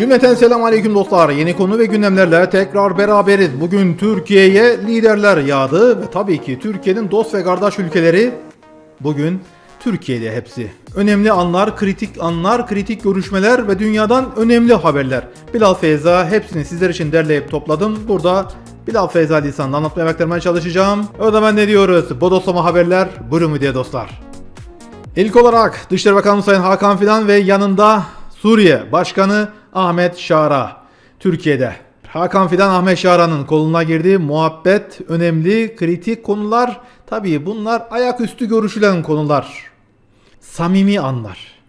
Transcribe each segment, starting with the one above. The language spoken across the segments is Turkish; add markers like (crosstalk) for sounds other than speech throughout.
Cümleten selam aleyküm dostlar. Yeni konu ve gündemlerle tekrar beraberiz. Bugün Türkiye'ye liderler yağdı ve tabii ki Türkiye'nin dost ve kardeş ülkeleri bugün Türkiye'de hepsi. Önemli anlar, kritik anlar, kritik görüşmeler ve dünyadan önemli haberler. Bilal Feyza hepsini sizler için derleyip topladım. Burada Bilal Feyza lisanında anlatmaya ve aktarmaya çalışacağım. O zaman ne diyoruz? Bodoslama haberler buyurun diye dostlar. İlk olarak Dışişleri Bakanı Sayın Hakan Fidan ve yanında Suriye Başkanı Ahmet Şara Türkiye'de. Hakan Fidan Ahmet Şara'nın koluna girdi. Muhabbet önemli, kritik konular. Tabii bunlar ayaküstü görüşülen konular. Samimi anlar.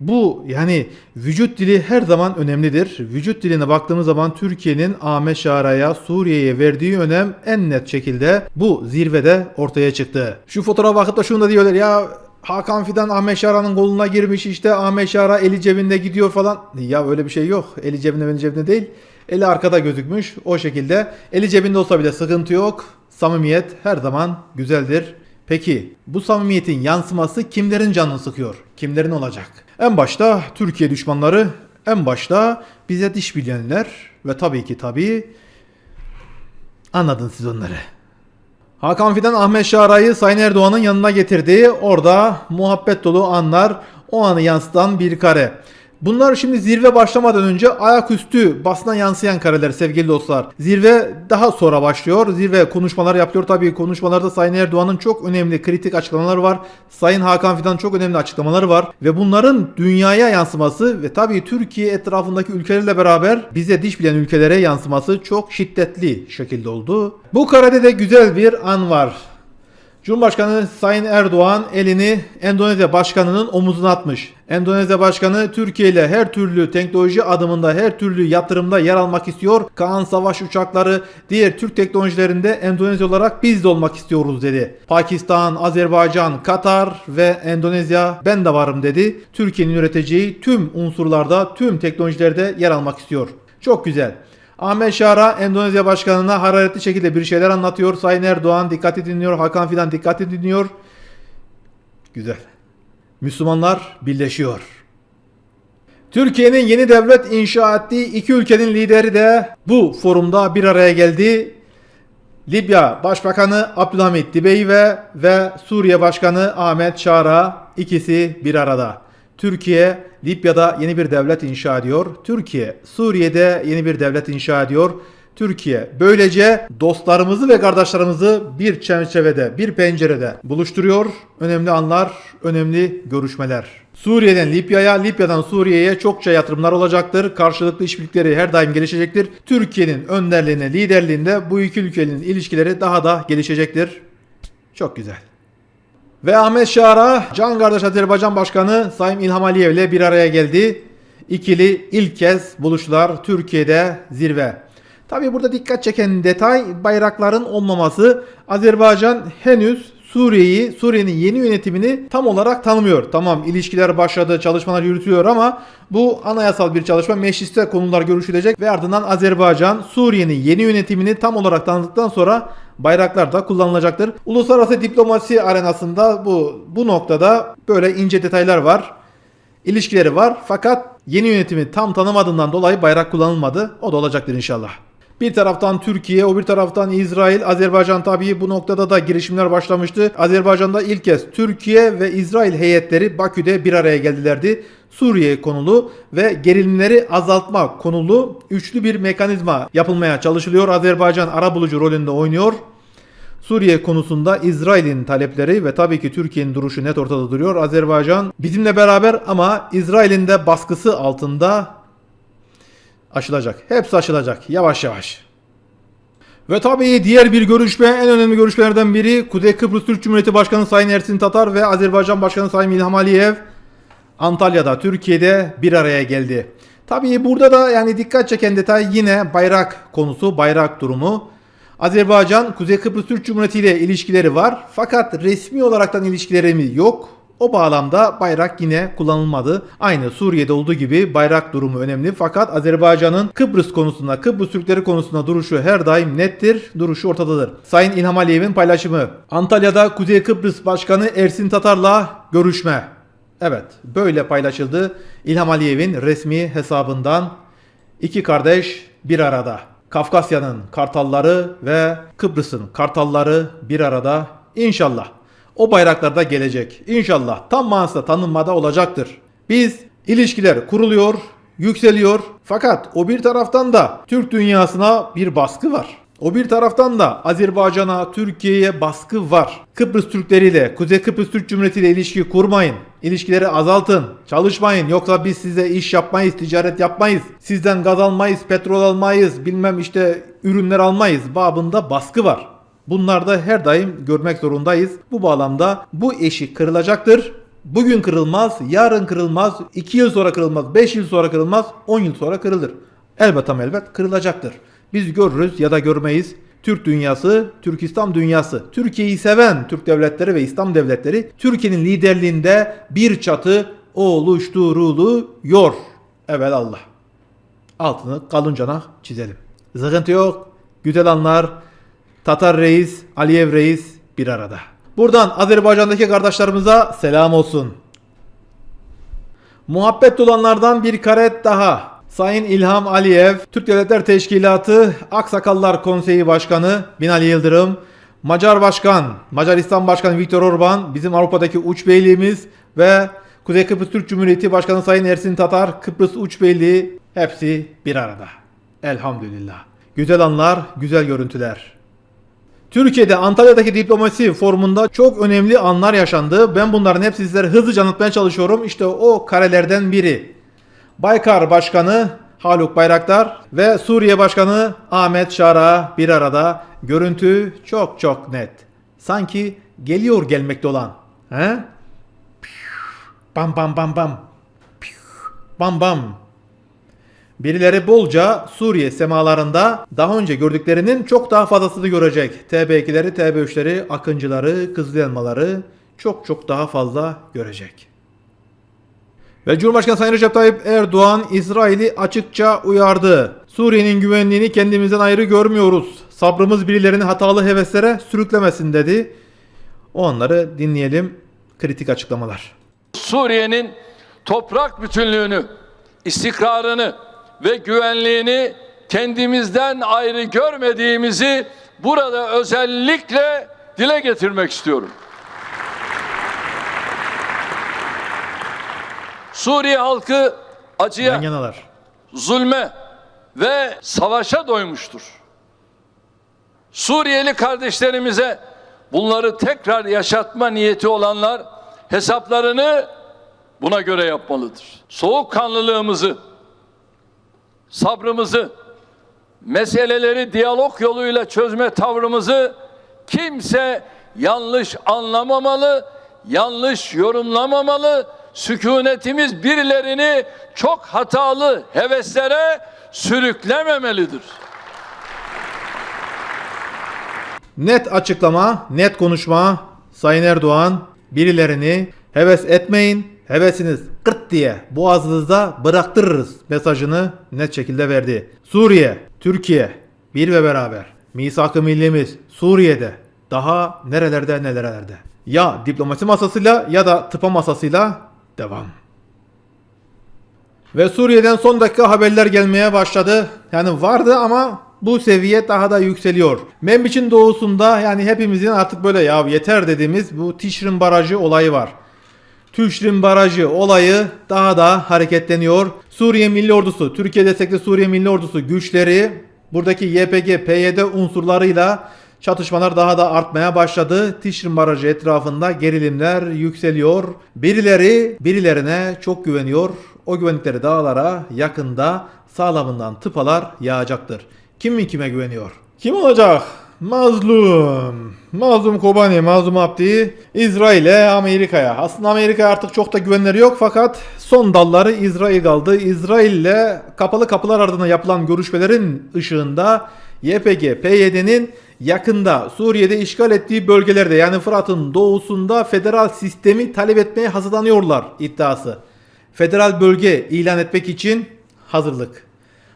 Bu yani vücut dili her zaman önemlidir. Vücut diline baktığımız zaman Türkiye'nin Ahmet Şara'ya, Suriye'ye verdiği önem en net şekilde bu zirvede ortaya çıktı. Şu fotoğrafa bakıp da şunu da diyorlar ya Hakan Fidan Ahmet Şara'nın koluna girmiş işte Ahmet Şara eli cebinde gidiyor falan. Ya öyle bir şey yok. Eli cebinde eli cebinde değil. Eli arkada gözükmüş o şekilde. Eli cebinde olsa bile sıkıntı yok. Samimiyet her zaman güzeldir. Peki bu samimiyetin yansıması kimlerin canını sıkıyor? Kimlerin olacak? En başta Türkiye düşmanları, en başta bize diş bilenler ve tabii ki tabii anladın siz onları. Hakan Fidan Ahmet Şara'yı Sayın Erdoğan'ın yanına getirdi. Orada muhabbet dolu anlar, o anı yansıtan bir kare. Bunlar şimdi zirve başlamadan önce ayaküstü basına yansıyan kareler sevgili dostlar. Zirve daha sonra başlıyor. Zirve konuşmalar yapıyor. Tabii konuşmalarda Sayın Erdoğan'ın çok önemli kritik açıklamaları var. Sayın Hakan Fidan çok önemli açıklamaları var. Ve bunların dünyaya yansıması ve tabii Türkiye etrafındaki ülkelerle beraber bize diş bilen ülkelere yansıması çok şiddetli şekilde oldu. Bu karede de güzel bir an var. Cumhurbaşkanı Sayın Erdoğan elini Endonezya Başkanı'nın omuzuna atmış. Endonezya Başkanı Türkiye ile her türlü teknoloji adımında, her türlü yatırımda yer almak istiyor. Kaan Savaş uçakları, diğer Türk teknolojilerinde Endonezya olarak biz de olmak istiyoruz dedi. Pakistan, Azerbaycan, Katar ve Endonezya ben de varım dedi. Türkiye'nin üreteceği tüm unsurlarda, tüm teknolojilerde yer almak istiyor. Çok güzel. Ahmet Şara Endonezya Başkanı'na hararetli şekilde bir şeyler anlatıyor. Sayın Erdoğan dikkatli dinliyor. Hakan Fidan dikkatli dinliyor. Güzel. Müslümanlar birleşiyor. Türkiye'nin yeni devlet inşa ettiği iki ülkenin lideri de bu forumda bir araya geldi. Libya Başbakanı Abdülhamit Dibeyve ve Suriye Başkanı Ahmet Şara ikisi bir arada. Türkiye Libya'da yeni bir devlet inşa ediyor. Türkiye Suriye'de yeni bir devlet inşa ediyor. Türkiye böylece dostlarımızı ve kardeşlerimizi bir çerçevede, bir pencerede buluşturuyor. Önemli anlar, önemli görüşmeler. Suriye'den Libya'ya, Libya'dan Suriye'ye çokça yatırımlar olacaktır. Karşılıklı işbirlikleri her daim gelişecektir. Türkiye'nin önderliğine, liderliğinde bu iki ülkenin ilişkileri daha da gelişecektir. Çok güzel. Ve Ahmet Şara, Can Kardeş Azerbaycan Başkanı Sayın İlham Aliyev ile bir araya geldi. İkili ilk kez buluştular Türkiye'de zirve. Tabi burada dikkat çeken detay bayrakların olmaması. Azerbaycan henüz Suriye'yi, Suriye'nin yeni yönetimini tam olarak tanımıyor. Tamam ilişkiler başladı, çalışmalar yürütülüyor ama bu anayasal bir çalışma. Mecliste konular görüşülecek ve ardından Azerbaycan Suriye'nin yeni yönetimini tam olarak tanıdıktan sonra bayraklar da kullanılacaktır. Uluslararası diplomasi arenasında bu bu noktada böyle ince detaylar var. İlişkileri var fakat yeni yönetimi tam tanımadığından dolayı bayrak kullanılmadı. O da olacaktır inşallah. Bir taraftan Türkiye, o bir taraftan İsrail, Azerbaycan tabii bu noktada da girişimler başlamıştı. Azerbaycan'da ilk kez Türkiye ve İsrail heyetleri Bakü'de bir araya geldilerdi. Suriye konulu ve gerilimleri azaltma konulu üçlü bir mekanizma yapılmaya çalışılıyor. Azerbaycan arabulucu rolünde oynuyor. Suriye konusunda İsrail'in talepleri ve tabii ki Türkiye'nin duruşu net ortada duruyor. Azerbaycan bizimle beraber ama İsrail'in de baskısı altında aşılacak. Hepsi aşılacak yavaş yavaş. Ve tabii diğer bir görüşme en önemli görüşmelerden biri Kuzey Kıbrıs Türk Cumhuriyeti Başkanı Sayın Ersin Tatar ve Azerbaycan Başkanı Sayın İlham Aliyev Antalya'da Türkiye'de bir araya geldi. Tabii burada da yani dikkat çeken detay yine bayrak konusu, bayrak durumu. Azerbaycan Kuzey Kıbrıs Türk Cumhuriyeti ile ilişkileri var fakat resmi olaraktan ilişkilerimiz yok. O bağlamda bayrak yine kullanılmadı. Aynı Suriye'de olduğu gibi bayrak durumu önemli fakat Azerbaycan'ın Kıbrıs konusunda, Kıbrıs Türkleri konusunda duruşu her daim nettir, duruşu ortadadır. Sayın İlham Aliyev'in paylaşımı. Antalya'da Kuzey Kıbrıs Başkanı Ersin Tatar'la görüşme. Evet, böyle paylaşıldı İlham Aliyev'in resmi hesabından. İki kardeş bir arada. Kafkasya'nın kartalları ve Kıbrıs'ın kartalları bir arada. İnşallah. O bayraklar da gelecek. İnşallah tam manasında tanınmada olacaktır. Biz ilişkiler kuruluyor, yükseliyor. Fakat o bir taraftan da Türk dünyasına bir baskı var. O bir taraftan da Azerbaycan'a, Türkiye'ye baskı var. Kıbrıs Türkleriyle, Kuzey Kıbrıs Türk Cumhuriyeti ile ilişki kurmayın. İlişkileri azaltın. Çalışmayın. Yoksa biz size iş yapmayız, ticaret yapmayız. Sizden gaz almayız, petrol almayız, bilmem işte ürünler almayız. Babında baskı var. Bunlar da her daim görmek zorundayız. Bu bağlamda bu eşik kırılacaktır. Bugün kırılmaz, yarın kırılmaz, 2 yıl sonra kırılmaz, 5 yıl sonra kırılmaz, 10 yıl sonra kırılır. Elbet ama elbet kırılacaktır. Biz görürüz ya da görmeyiz. Türk dünyası, Türk İslam dünyası, Türkiye'yi seven Türk devletleri ve İslam devletleri Türkiye'nin liderliğinde bir çatı oluşturuluyor. Evet Allah. Altını kalıncana çizelim. Sıkıntı yok. Güzel anlar. Tatar Reis, Aliyev Reis bir arada. Buradan Azerbaycan'daki kardeşlerimize selam olsun. Muhabbet olanlardan bir karet daha. Sayın İlham Aliyev, Türk Devletler Teşkilatı Aksakallar Konseyi Başkanı Binali Yıldırım, Macar Başkan, Macaristan Başkanı Viktor Orban, bizim Avrupa'daki uç beyliğimiz ve Kuzey Kıbrıs Türk Cumhuriyeti Başkanı Sayın Ersin Tatar, Kıbrıs Uç Beyliği hepsi bir arada. Elhamdülillah. Güzel anlar, güzel görüntüler. Türkiye'de Antalya'daki diplomasi forumunda çok önemli anlar yaşandı. Ben bunların hepsini sizlere hızlıca anlatmaya çalışıyorum. İşte o karelerden biri. Baykar Başkanı Haluk Bayraktar ve Suriye Başkanı Ahmet Şara bir arada. Görüntü çok çok net. Sanki geliyor gelmekte olan. He? Bam bam bam bam. Bam bam. Birileri bolca Suriye semalarında daha önce gördüklerinin çok daha fazlasını görecek. TB2'leri, TB3'leri, Akıncıları, Kızıl Elmaları çok çok daha fazla görecek. Ve Cumhurbaşkanı Sayın Recep Tayyip Erdoğan İsrail'i açıkça uyardı. Suriye'nin güvenliğini kendimizden ayrı görmüyoruz. Sabrımız birilerini hatalı heveslere sürüklemesin dedi. O anları dinleyelim. Kritik açıklamalar. Suriye'nin toprak bütünlüğünü, istikrarını ve güvenliğini kendimizden ayrı görmediğimizi burada özellikle dile getirmek istiyorum. Suriye halkı acıya, Yan yanalar. zulme ve savaşa doymuştur. Suriyeli kardeşlerimize bunları tekrar yaşatma niyeti olanlar hesaplarını buna göre yapmalıdır. Soğukkanlılığımızı, sabrımızı, meseleleri diyalog yoluyla çözme tavrımızı kimse yanlış anlamamalı, yanlış yorumlamamalı. Sükunetimiz birilerini çok hatalı heveslere sürüklememelidir. Net açıklama, net konuşma. Sayın Erdoğan birilerini heves etmeyin. Hevesiniz kırt diye boğazınızda bıraktırırız mesajını net şekilde verdi. Suriye, Türkiye bir ve beraber. Misak-ı millimiz Suriye'de daha nerelerde nelerde. Ya diplomasi masasıyla ya da tıpa masasıyla devam. Ve Suriye'den son dakika haberler gelmeye başladı. Yani vardı ama bu seviye daha da yükseliyor. Membiç'in doğusunda yani hepimizin artık böyle ya yeter dediğimiz bu Tişrin Barajı olayı var. Tüşrin Barajı olayı daha da hareketleniyor. Suriye Milli Ordusu, Türkiye destekli Suriye Milli Ordusu güçleri buradaki YPG, PYD unsurlarıyla çatışmalar daha da artmaya başladı. Tişrin Barajı etrafında gerilimler yükseliyor. Birileri birilerine çok güveniyor. O güvendikleri dağlara yakında sağlamından tıpalar yağacaktır. Kim mi kime güveniyor? Kim olacak? Mazlum. Mazlum Kobani, Mazlum Abdi İsrail'e, Amerika'ya. Aslında Amerika'ya artık çok da güvenleri yok fakat son dalları İsrail kaldı. İsrail'le kapalı kapılar ardında yapılan görüşmelerin ışığında YPG, PYD'nin yakında Suriye'de işgal ettiği bölgelerde yani Fırat'ın doğusunda federal sistemi talep etmeye hazırlanıyorlar iddiası. Federal bölge ilan etmek için hazırlık.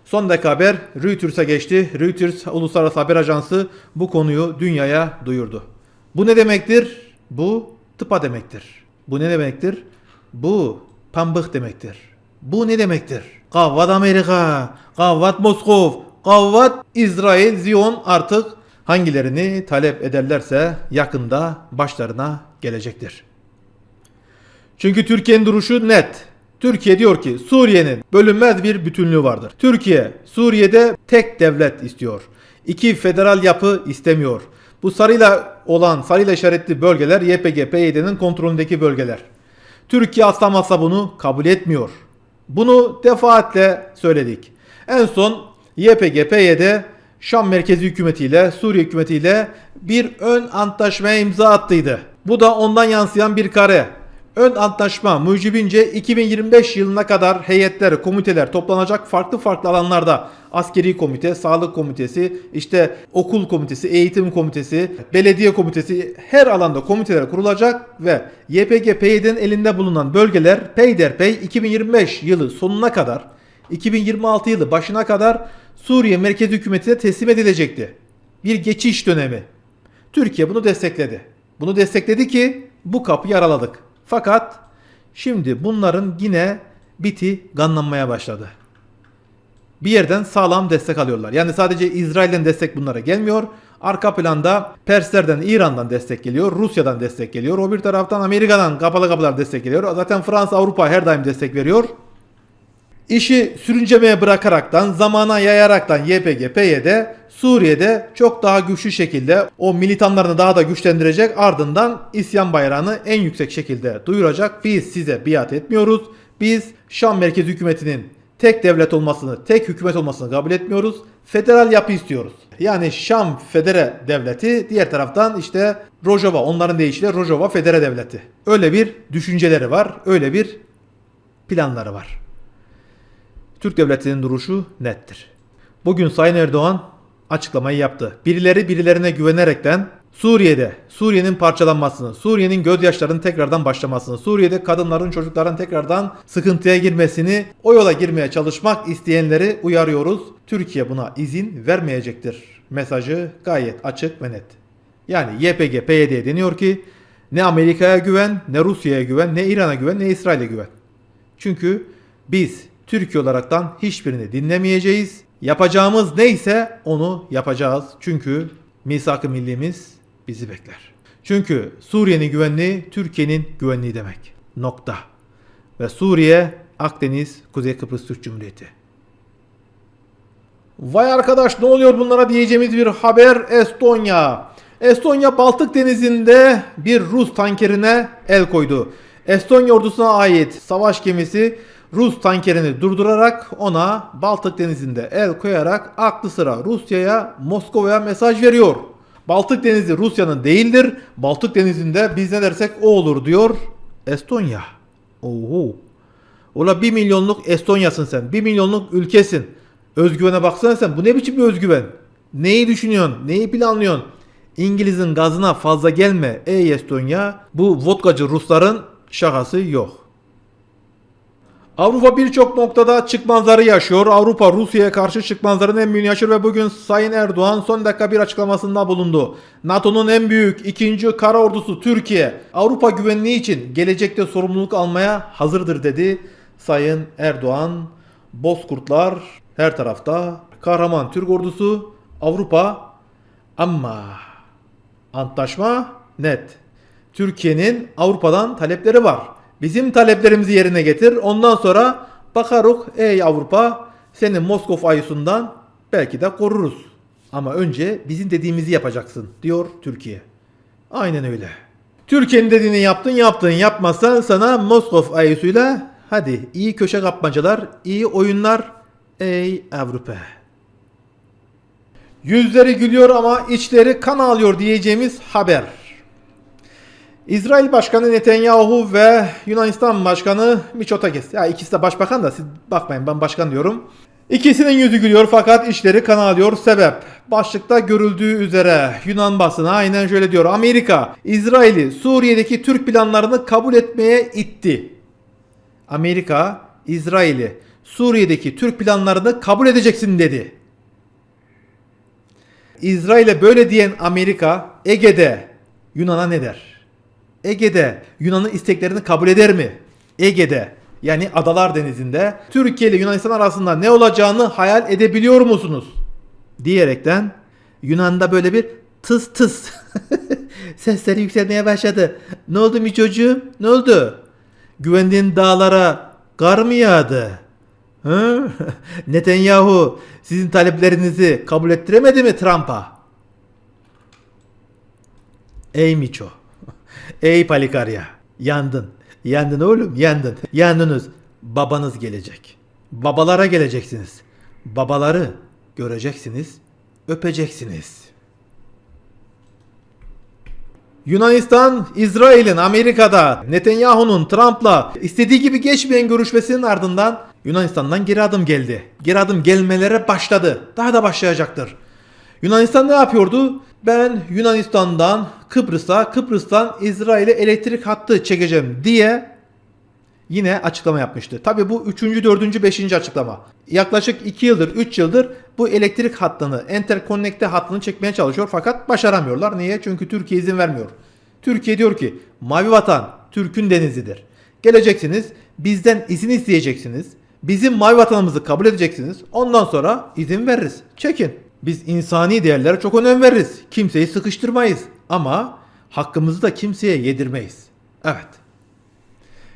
Son dakika haber Reuters'a geçti. Reuters Uluslararası Haber Ajansı bu konuyu dünyaya duyurdu. Bu ne demektir? Bu tıpa demektir. Bu ne demektir? Bu pambık demektir. Bu ne demektir? Kavvat Amerika, kavvat Moskov, kavvat İsrail, Ziyon artık hangilerini talep ederlerse yakında başlarına gelecektir. Çünkü Türkiye'nin duruşu net. Türkiye diyor ki Suriye'nin bölünmez bir bütünlüğü vardır. Türkiye Suriye'de tek devlet istiyor. İki federal yapı istemiyor. Bu sarıyla olan sarıyla işaretli bölgeler YPG PYD'nin kontrolündeki bölgeler. Türkiye asla masa bunu kabul etmiyor. Bunu defaatle söyledik. En son YPG PYD Şam merkezi hükümetiyle Suriye hükümetiyle bir ön antlaşmaya imza attıydı. Bu da ondan yansıyan bir kare. Ön antlaşma mucibince 2025 yılına kadar heyetler, komiteler toplanacak farklı farklı alanlarda askeri komite, sağlık komitesi, işte okul komitesi, eğitim komitesi, belediye komitesi her alanda komiteler kurulacak ve YPG PYD'nin elinde bulunan bölgeler peyderpey 2025 yılı sonuna kadar 2026 yılı başına kadar Suriye merkezi hükümetine teslim edilecekti. Bir geçiş dönemi. Türkiye bunu destekledi. Bunu destekledi ki bu kapıyı araladık. Fakat şimdi bunların yine biti ganlanmaya başladı. Bir yerden sağlam destek alıyorlar. Yani sadece İsrail'den destek bunlara gelmiyor. Arka planda Perslerden, İran'dan destek geliyor. Rusya'dan destek geliyor. O bir taraftan Amerika'dan kapalı kapılar destek geliyor. Zaten Fransa, Avrupa her daim destek veriyor. İşi sürüncemeye bırakaraktan, zamana yayaraktan YPG, PYD Suriye'de çok daha güçlü şekilde o militanlarını daha da güçlendirecek ardından isyan bayrağını en yüksek şekilde duyuracak. Biz size biat etmiyoruz. Biz Şam merkezi hükümetinin tek devlet olmasını, tek hükümet olmasını kabul etmiyoruz. Federal yapı istiyoruz. Yani Şam Federe Devleti, diğer taraftan işte Rojava, onların deyişiyle Rojava Federe Devleti. Öyle bir düşünceleri var, öyle bir planları var. Türk devletinin duruşu nettir. Bugün Sayın Erdoğan açıklamayı yaptı. Birileri birilerine güvenerekten Suriye'de Suriye'nin parçalanmasını, Suriye'nin gözyaşlarının tekrardan başlamasını, Suriye'de kadınların, çocukların tekrardan sıkıntıya girmesini, o yola girmeye çalışmak isteyenleri uyarıyoruz. Türkiye buna izin vermeyecektir. Mesajı gayet açık ve net. Yani YPG, PYD deniyor ki ne Amerika'ya güven, ne Rusya'ya güven, ne İran'a güven, ne İsrail'e güven. Çünkü biz Türkiye olaraktan hiçbirini dinlemeyeceğiz. Yapacağımız neyse onu yapacağız. Çünkü misak-ı millimiz bizi bekler. Çünkü Suriye'nin güvenliği Türkiye'nin güvenliği demek. Nokta. Ve Suriye, Akdeniz, Kuzey Kıbrıs Türk Cumhuriyeti. Vay arkadaş ne oluyor bunlara diyeceğimiz bir haber Estonya. Estonya Baltık Denizi'nde bir Rus tankerine el koydu. Estonya ordusuna ait savaş gemisi Rus tankerini durdurarak ona Baltık Denizi'nde el koyarak aklı sıra Rusya'ya, Moskova'ya mesaj veriyor. Baltık Denizi Rusya'nın değildir. Baltık Denizi'nde biz ne dersek o olur diyor Estonya. Oho. Ola 1 milyonluk Estonya'sın sen. 1 milyonluk ülkesin. Özgüvene baksana sen. Bu ne biçim bir özgüven? Neyi düşünüyorsun? Neyi planlıyorsun? İngiliz'in gazına fazla gelme ey Estonya. Bu vodkacı Rusların şakası yok. Avrupa birçok noktada çıkmazları yaşıyor. Avrupa Rusya'ya karşı çıkmazların en büyüğünü yaşıyor ve bugün Sayın Erdoğan son dakika bir açıklamasında bulundu. NATO'nun en büyük ikinci kara ordusu Türkiye Avrupa güvenliği için gelecekte sorumluluk almaya hazırdır dedi Sayın Erdoğan. Bozkurtlar her tarafta. Kahraman Türk ordusu Avrupa ama antlaşma net. Türkiye'nin Avrupa'dan talepleri var. Bizim taleplerimizi yerine getir. Ondan sonra bakaruk ey Avrupa seni Moskov ayusundan belki de koruruz. Ama önce bizim dediğimizi yapacaksın diyor Türkiye. Aynen öyle. Türkiye'nin dediğini yaptın yaptın yapmazsan sana Moskov ayusuyla hadi iyi köşe kapmacalar iyi oyunlar ey Avrupa. Yüzleri gülüyor ama içleri kan ağlıyor diyeceğimiz haber. İsrail Başkanı Netanyahu ve Yunanistan Başkanı Mitsotakis. Ya ikisi de başbakan da siz bakmayın ben başkan diyorum. İkisinin yüzü gülüyor fakat içleri kan ağlıyor. Sebep başlıkta görüldüğü üzere Yunan basını aynen şöyle diyor. Amerika İsrail'i Suriye'deki Türk planlarını kabul etmeye itti. Amerika İsrail'i Suriye'deki Türk planlarını kabul edeceksin dedi. İsrail'e böyle diyen Amerika Ege'de Yunan'a ne der? Ege'de Yunan'ın isteklerini kabul eder mi? Ege'de Yani Adalar Denizi'nde Türkiye ile Yunanistan arasında ne olacağını hayal edebiliyor musunuz? Diyerekten Yunan'da böyle bir tıs tıs (laughs) sesleri yükselmeye başladı. Ne oldu mi çocuğum? Ne oldu? Güvendiğin dağlara kar mı yağdı? (laughs) Netanyahu sizin taleplerinizi kabul ettiremedi mi Trump'a? Ey Miço. Ey Palikarya. Yandın. Yandın oğlum yandın. Yandınız. Babanız gelecek. Babalara geleceksiniz. Babaları göreceksiniz. Öpeceksiniz. Yunanistan, İsrail'in Amerika'da Netanyahu'nun Trump'la istediği gibi geçmeyen görüşmesinin ardından Yunanistan'dan geri adım geldi. Geri adım gelmelere başladı. Daha da başlayacaktır. Yunanistan ne yapıyordu? Ben Yunanistan'dan Kıbrıs'a, Kıbrıs'tan İsrail'e elektrik hattı çekeceğim diye yine açıklama yapmıştı. Tabi bu 3. 4. 5. açıklama. Yaklaşık 2 yıldır 3 yıldır bu elektrik hattını interkonnekte hattını çekmeye çalışıyor fakat başaramıyorlar. Niye? Çünkü Türkiye izin vermiyor. Türkiye diyor ki mavi vatan Türk'ün denizidir. Geleceksiniz bizden izin isteyeceksiniz. Bizim mavi vatanımızı kabul edeceksiniz. Ondan sonra izin veririz. Çekin. Biz insani değerlere çok önem veririz. Kimseyi sıkıştırmayız. Ama hakkımızı da kimseye yedirmeyiz. Evet.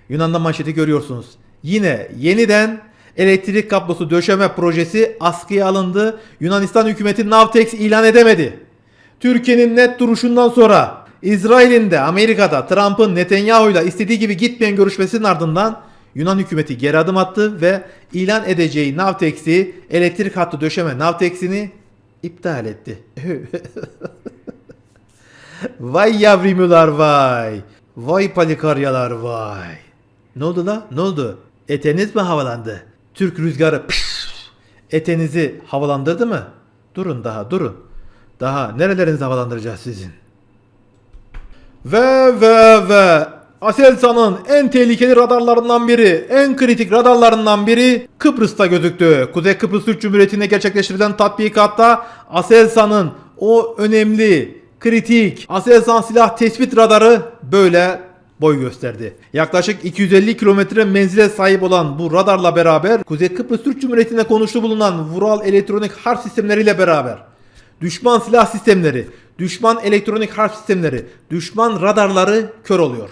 Yunan'da manşeti görüyorsunuz. Yine yeniden elektrik kablosu döşeme projesi askıya alındı. Yunanistan hükümeti Navtex ilan edemedi. Türkiye'nin net duruşundan sonra İsrail'in de Amerika'da Trump'ın Netanyahu'yla istediği gibi gitmeyen görüşmesinin ardından Yunan hükümeti geri adım attı ve ilan edeceği Navtex'i elektrik hattı döşeme Navtex'ini iptal etti. (laughs) vay yavrimular vay. Vay palikaryalar vay. Ne oldu la? Ne oldu? Eteniz mi havalandı? Türk rüzgarı püf, etenizi havalandırdı mı? Durun daha durun. Daha nerelerinizi havalandıracağız sizin? Ve ve ve Aselsan'ın en tehlikeli radarlarından biri, en kritik radarlarından biri Kıbrıs'ta gözüktü. Kuzey Kıbrıs Türk Cumhuriyeti'nde gerçekleştirilen tatbikatta Aselsan'ın o önemli, kritik Aselsan silah tespit radarı böyle boy gösterdi. Yaklaşık 250 kilometre menzile sahip olan bu radarla beraber Kuzey Kıbrıs Türk Cumhuriyeti'nde konuşlu bulunan Vural elektronik harp sistemleriyle beraber düşman silah sistemleri, düşman elektronik harp sistemleri, düşman radarları kör oluyor.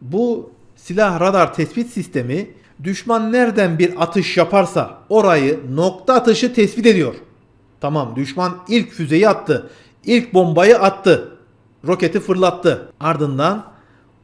Bu silah radar tespit sistemi düşman nereden bir atış yaparsa orayı nokta atışı tespit ediyor. Tamam düşman ilk füzeyi attı. ilk bombayı attı. Roketi fırlattı. Ardından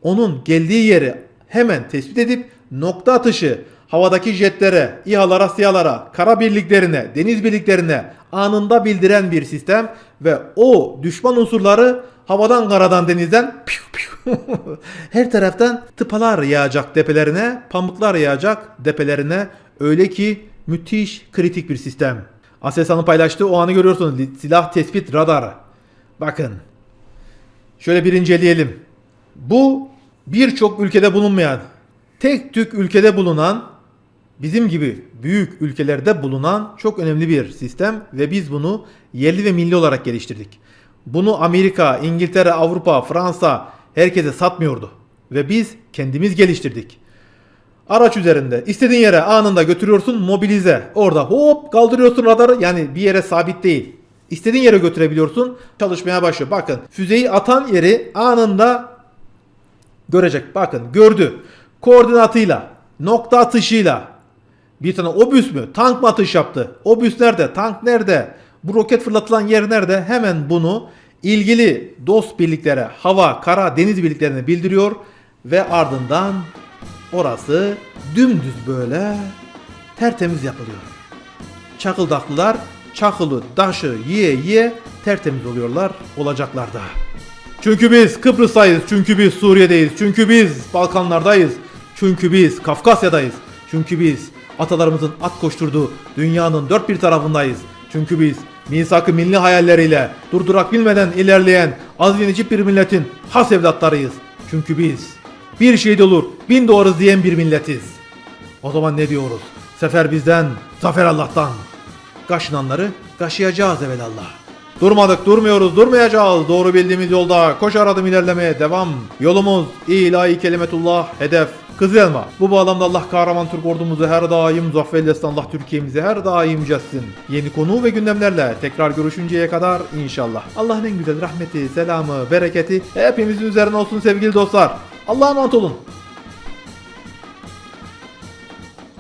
onun geldiği yeri hemen tespit edip nokta atışı havadaki jetlere, İHA'lara, SİHA'lara, kara birliklerine, deniz birliklerine anında bildiren bir sistem ve o düşman unsurları havadan, karadan, denizden piu piu (laughs) her taraftan tıpalar yağacak depelerine, pamuklar yağacak depelerine öyle ki müthiş kritik bir sistem. Aselsan'ın paylaştığı o anı görüyorsunuz. Silah tespit radarı. Bakın. Şöyle bir inceleyelim. Bu birçok ülkede bulunmayan, tek tük ülkede bulunan, bizim gibi büyük ülkelerde bulunan çok önemli bir sistem ve biz bunu yerli ve milli olarak geliştirdik. Bunu Amerika, İngiltere, Avrupa, Fransa herkese satmıyordu ve biz kendimiz geliştirdik. Araç üzerinde istediğin yere anında götürüyorsun mobilize. Orada hop kaldırıyorsun radarı yani bir yere sabit değil. İstediğin yere götürebiliyorsun çalışmaya başlıyor. Bakın füzeyi atan yeri anında görecek. Bakın gördü. Koordinatıyla, nokta atışıyla bir tane obüs mü? Tank mı atış yaptı? Obüs nerede? Tank nerede? Bu roket fırlatılan yer nerede? Hemen bunu ilgili dost birliklere, hava, kara, deniz birliklerine bildiriyor ve ardından orası dümdüz böyle tertemiz yapılıyor. Çakıldaklılar çakılı daşı yiye yiye tertemiz oluyorlar, olacaklar da. Çünkü biz Kıbrıs'tayız, çünkü biz Suriye'deyiz, çünkü biz Balkanlardayız, çünkü biz Kafkasya'dayız, çünkü biz atalarımızın at koşturduğu dünyanın dört bir tarafındayız. Çünkü biz misak-ı milli hayalleriyle durdurak bilmeden ilerleyen az ve necip bir milletin has evlatlarıyız. Çünkü biz bir şehit olur bin doğarız diyen bir milletiz. O zaman ne diyoruz? Sefer bizden, zafer Allah'tan. Kaşınanları kaşıyacağız evelallah. Durmadık, durmuyoruz, durmayacağız. Doğru bildiğimiz yolda koşar adım ilerlemeye devam. Yolumuz ilahi kelimetullah, hedef Kızıl. Bu bağlamda Allah kahraman Türk ordumuzu her daim eylesin. Allah Türkiye'mizi her daim yücelsin. Yeni konu ve gündemlerle tekrar görüşünceye kadar inşallah. Allah'ın en güzel rahmeti, selamı, bereketi hepimizin üzerine olsun sevgili dostlar. Allah'a emanet olun.